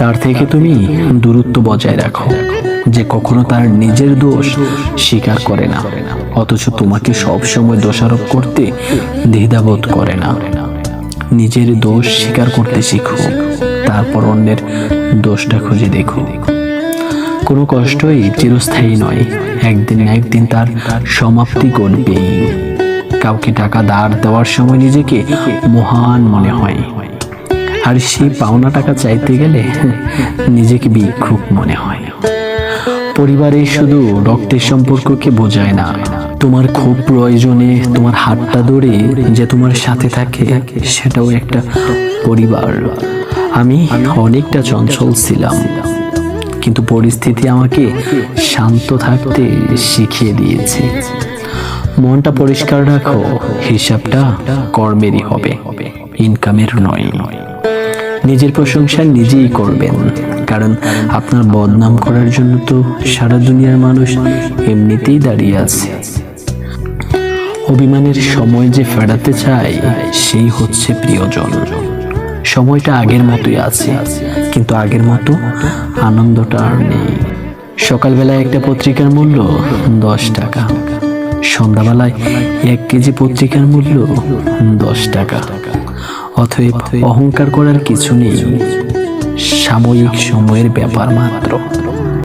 তার থেকে তুমি দূরত্ব বজায় রাখো, যে কখনো তার নিজের দোষ স্বীকার করে না, অথচ তোমাকে সবসময় দোষারোপ করতে দ্বিধাবোধ করে না। নিজের দোষ স্বীকার করতে শিখো, তারপর অন্যের দোষটা খুঁজে দেখো। কোনো কষ্টই চিরস্থায়ী নয়, একদিন না একদিন তার সমাপ্তি ঘটবেই। কাউকে টাকা ধার দেওয়ার সময় নিজেকে মহান মনে হয়। আর সেই পাওনা টাকা চাইতে গেলে নিজেকে ভিক্ষুক মনে হয়। পরিবারে শুধু রক্তের সম্পর্ককে বোঝায় না, তোমার খুব প্রয়োজনে তোমার হাতটা ধরে যে তোমার সাথে থাকে, সেটাও একটা পরিবার। আমি অনেকটা চঞ্চল ছিলাম, কিন্তু পরিস্থিতি আমাকে শান্ত থাকতে শিখিয়ে দিয়েছে। মনটা পরিষ্কার রাখো, হিসাবটা কর্মেরই হবে ইনকামের নয় নয়। নিজের প্রশংসা নিজেই করবেন। কারণ আপনার বদনাম করার জন্য তো সারা দুনিয়ার মানুষ এমনিতেই দাঁড়িয়ে আছে। অভিমানের সময় যে ফেরাতে চায়, সেই হচ্ছে প্রিয়জন। সময়টা আগের মতোই আছে, কিন্তু আগের মতো আনন্দটা আর নেই। সকালবেলায় একটা পত্রিকার মূল্য দশ টাকা। সন্ধ্যাবেলায় এক কেজি পত্রিকার মূল্য দশ টাকা। অতএব অহংকার করার কিছু নেই। সাময়িক সময়ের ব্যাপার মাত্র।